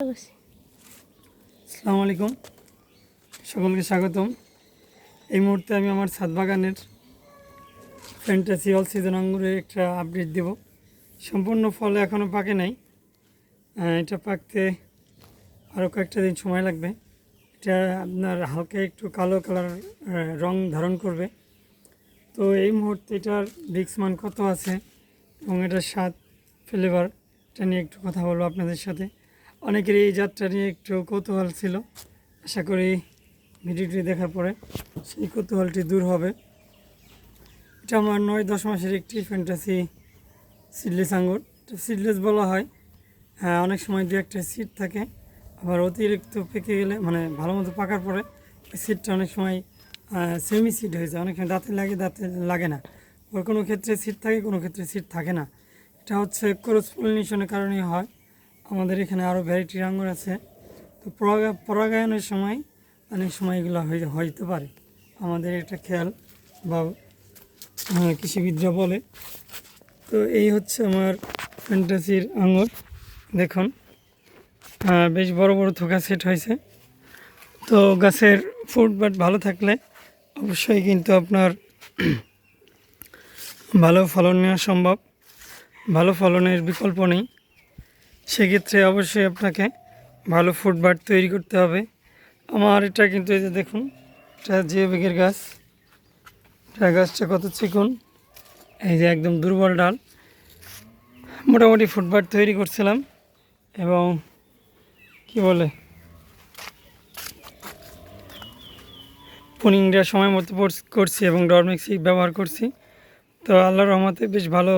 আসসালামু আলাইকুম। সকলকে স্বাগতম। এই মুহূর্তে আমি আমার ছাদ বাগানের ফ্যান্টাসি অল সিজন আঙ্গুরের একটা আপডেট দেব। সম্পূর্ণ ফল এখনও পাকে নাই। এটা পাকতে আরও কয়েকটা দিন সময় লাগবে। এটা আপনার হালকা একটু কালো কালার রং ধারণ করবে। তো এই মুহূর্তে এটার ডিক্স মান কত আছে এবং এটার স্বাদ ফ্লেভার এটা নিয়ে একটু কথা বলব আপনাদের সাথে। অনেকের এই যাত্রা নিয়ে একটু কৌতূহল ছিল। আশা করি ভিডিওটি দেখার পরে সেই কৌতূহলটি দূর হবে। এটা আমার নয় দশ মাসের একটি ফ্যান্টাসি সিডলেস আঙ্গুর। সিডলেস বলা হয়। হ্যাঁ অনেক সময় দু একটা সিড থাকে, আবার অতিরিক্ত পেকে গেলে মানে ভালো মতো পাকার পরে সিডটা অনেক সময় সেমি সিড হয়ে যায়। অনেক সময় দাঁতে লাগে দাঁতে লাগে না। ওর কোনো ক্ষেত্রে সিট থাকে, কোনো ক্ষেত্রে সিট থাকে না। এটা হচ্ছে ক্রস পলিনেশনের কারণেই হয়। আমাদের এখানে আরও ভ্যারাইটির আঙ্গুর আছে। তো পরাগা, পরাগায়নের সময় অনেক সময় এগুলো হইতে পারে। আমাদের এটা খেয়াল বা কৃষিবিদরা বলে। তো এই হচ্ছে আমার ফ্যান্টাসির আঙুর। দেখুন বেশ বড় বড় থোকা সেট হয়েছে। তো গাছের ফুড বাট ভালো থাকলে অবশ্যই কিন্তু আপনার ভালো ফলন নেওয়া সম্ভব। ভালো ফলনের বিকল্প নেই। সেক্ষেত্রে অবশ্যই আপনাকে ভালো ফুড বাট তৈরি করতে হবে। আমার এটা কিন্তু এই যে দেখুন, এটা যে বেগের গাছ। এটা গাছটা কত চিকুন, এই যে একদম দুর্বল ডাল। মোটামুটি ফুটবার তৈরি করছিলাম এবং কি বলে পুনিংটা সময় মতো করছি এবং ডরমেক্সি ব্যবহার করছি। তো আল্লাহর রহমতে বেশ ভালো,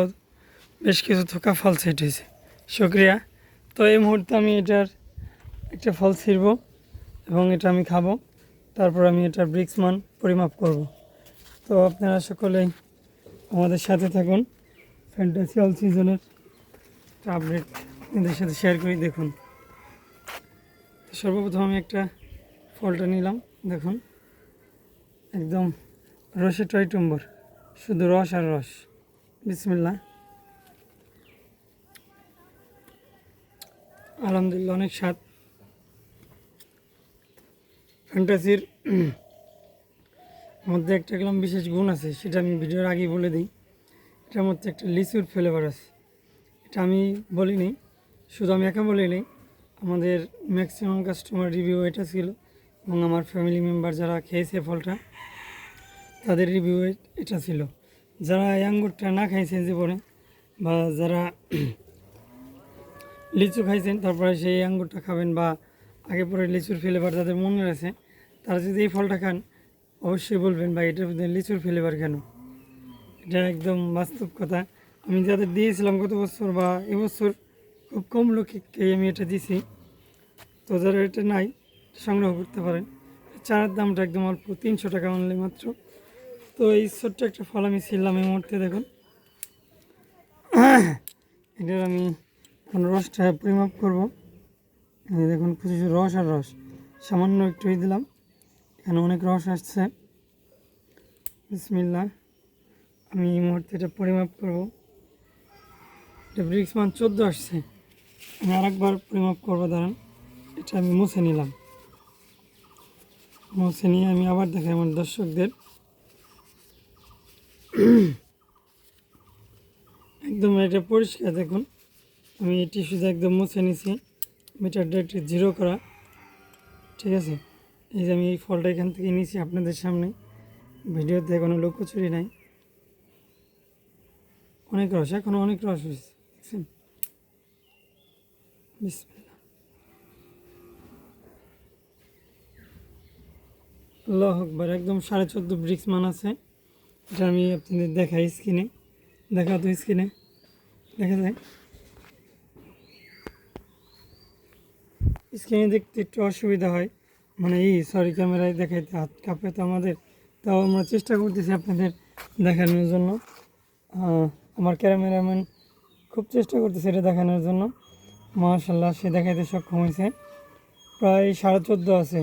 বেশ কিছু থোকা ফল সেট হয়েছে। শুক্রিয়া। তো এই মুহূর্তে আমি এটার একটা ফল ছিঁড়ব এবং এটা আমি খাব। তারপর আমি এটার ব্রিক্স মান পরিমাপ করব। তো আপনারা সকলেই আমাদের সাথে থাকুন। ফ্যান্টাসি অল সিজনের আপডেট আপনাদের সাথে শেয়ার করি, দেখুন। সর্বপ্রথম আমি একটা ফলটা নিলাম, দেখুন। একদম রসে টয়টম্বর, শুধু রস আর রস। বিসমিল্লা আলহামদুলিল্লাহ, অনেক স্বাদ। ফ্যান্টাসির মধ্যে একটা গেলাম বিশেষ গুণ আছে, সেটা আমি ভিডিওর আগেই বলে দিই। এটার মধ্যে একটা লিচুর ফ্লেভার আছে। এটা আমি বলিনি, শুধু আমি একা বলিনি, আমাদের ম্যাক্সিমাম কাস্টমার রিভিউ এটা ছিল, এবং আমার ফ্যামিলি মেম্বার যারা খেয়েছে ফলটা, তাদের রিভিউ এটা ছিল। যারা এই আঙ্গুরটা না খাইছেন জীবনে, বা যারা লিচু খাইছেন, তারপরে সেই আঙ্গুরটা খাবেন বা আগে পরে লিচুর ফ্লেভার যাদের মনে আছে, তারা যদি এই ফলটা খান, অবশ্যই বলবেন বা এটার মধ্যে লিচুর ফ্লেভার কেন? এটা একদম বাস্তব কথা। আমি যাদের দিয়েছিলাম গত বছর বা এবছর খুব কম লোককে আমি এটা দিছি। তো যারা এটা নাই, সংগ্রহ করতে পারেন। চারার দামটা একদম অল্প, তিনশো টাকা অনলি মাত্র। তো এই ছোট্ট একটা ফল আমি ছিলাম এই মুহূর্তে, দেখুন। এটার আমি এখন রসটা পরিমাপ করব। দেখুন প্রচুর রস আর রস। সামান্য একটুই দিলাম। এখানে অনেক রস আসছে। বিসমিল্লা আমি এই মুহূর্তে এটা পরিমাপ করব। এটা ব্রিক্স মান চোদ্দ আসছে। আমি আরেকবার পরিমাপ করব, দাঁড়ান। এটা আমি মুছে নিলাম। মুছে নিয়ে আমি আবার দেখাই আমার দর্শকদের। একদম এটা পরিষ্কার, দেখুন। আমি টিস্যুতে একদম মুছে নিছি মিটার ডেট জিরো করা। ঠিক আছে? এই যে আমি এই ফলটা এখান থেকে নিয়েছি আপনাদের সামনে। ভিডিওতে কোনো লুকোচুরি নাই। অনেক রস, এখনও অনেক রস হয়েছে, দেখছেন। আল্লাহ আকবার, একদম সাড়ে চোদ্দ ব্রিক্স মান আছে। এটা আমি আপনাদের দেখাই স্ক্রিনে দেখা তো স্ক্রিনে দেখা যায়। স্ক্রিনে দেখতে একটু অসুবিধা হয়। মানে এই সরি ক্যামেরায় দেখাইতে হাত কাঁপে তো আমাদের। তাও আমরা চেষ্টা করতেছি আপনাদের দেখানোর জন্য। আমার ক্যামেরাম্যান খুব চেষ্টা করতেছে এটা দেখানোর জন্য। মাশাল্লাহ সে দেখাইতে সক্ষম হয়েছে প্রায় সাড়ে চোদ্দ আছে।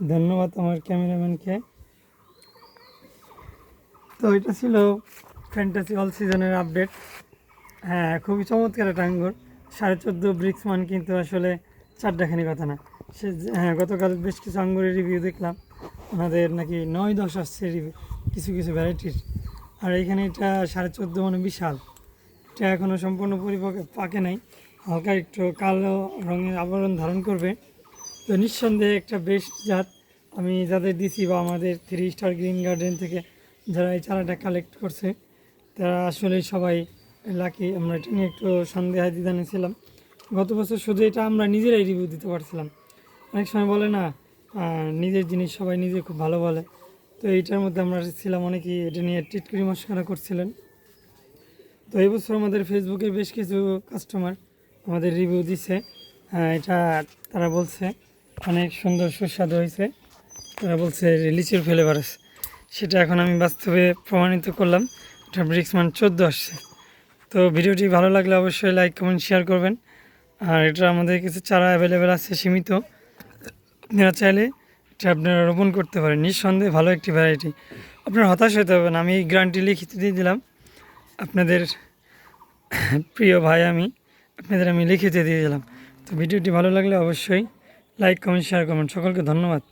ধন্যবাদ আমার ক্যামেরাম্যানকে। তো এটা ছিল ফ্যান্টাসি অল সিজনের আপডেট হ্যাঁ খুবই চমৎকার একটা আঙ্গুর। সাড়ে চোদ্দ ব্রিক্স মান কিন্তু আসলে চারটাখানি কথা না। সে হ্যাঁ গতকাল বেশ কিছু আঙ্গুরের রিভিউ দেখলাম। ওনাদের নাকি নয় দশ আসছে রিভিউ কিছু কিছু ভ্যারাইটির আর এখানে এটা সাড়ে চোদ্দ মানে বিশাল। এটা এখনও সম্পূর্ণ পরিপক্ক, পাকে নাই। হালকা একটু কালো রঙের আবরণ ধারণ করবে। তো নিঃসন্দেহে একটা বেস্ট জাত। আমি যাদের দিছি বা আমাদের থ্রি স্টার গ্রিন গার্ডেন থেকে যারা এই চারাটা কালেক্ট করছে, তারা আসলে সবাই লাকি আমরা এটা নিয়ে একটু সন্দেহাদিদানে ছিলাম। গত বছর শুধু এটা আমরা নিজেরাই রিভিউ দিতে পারছিলাম। অনেক সময় বলে না নিজের জিনিস সবাই নিজে খুব ভালো বলে। তো এইটার মধ্যে আমরা ছিলাম অনেকেই, এটা নিয়ে টিটকরি মস্করা করছিলেন। তো এই বছর আমাদের ফেসবুকে বেশ কিছু কাস্টমার আমাদের রিভিউ দিছে। এটা তারা বলছে, অনেক সুন্দর, সুস্বাদু হয়েছে। তারা বলছে লিচুর ফ্লেভার আছে সেটা এখন আমি বাস্তবে প্রমাণিত করলাম। এটা ব্রিক্সমান চোদ্দ আসছে। তো ভিডিওটি ভালো লাগলে অবশ্যই লাইক কমেন্ট শেয়ার করবেন। আর এটা আমাদের কাছে চারা অ্যাভেলেবেল আছে, সীমিত। আপনারা চাইলে এটা আপনারা রোপণ করতে পারেন। নিঃসন্দেহে ভালো একটি ভ্যারাইটি আপনার হতাশ হতে হবে না, আমি এই গ্রান্টি লিখিত দিয়ে দিলাম। আপনাদের প্রিয় ভাই আমি, আপনাদের আমি লিখিতে দিয়ে দিলাম। তো ভিডিওটি ভালো লাগলে অবশ্যই লাইক কমেন্ট শেয়ার করবেন সকলকে ধন্যবাদ।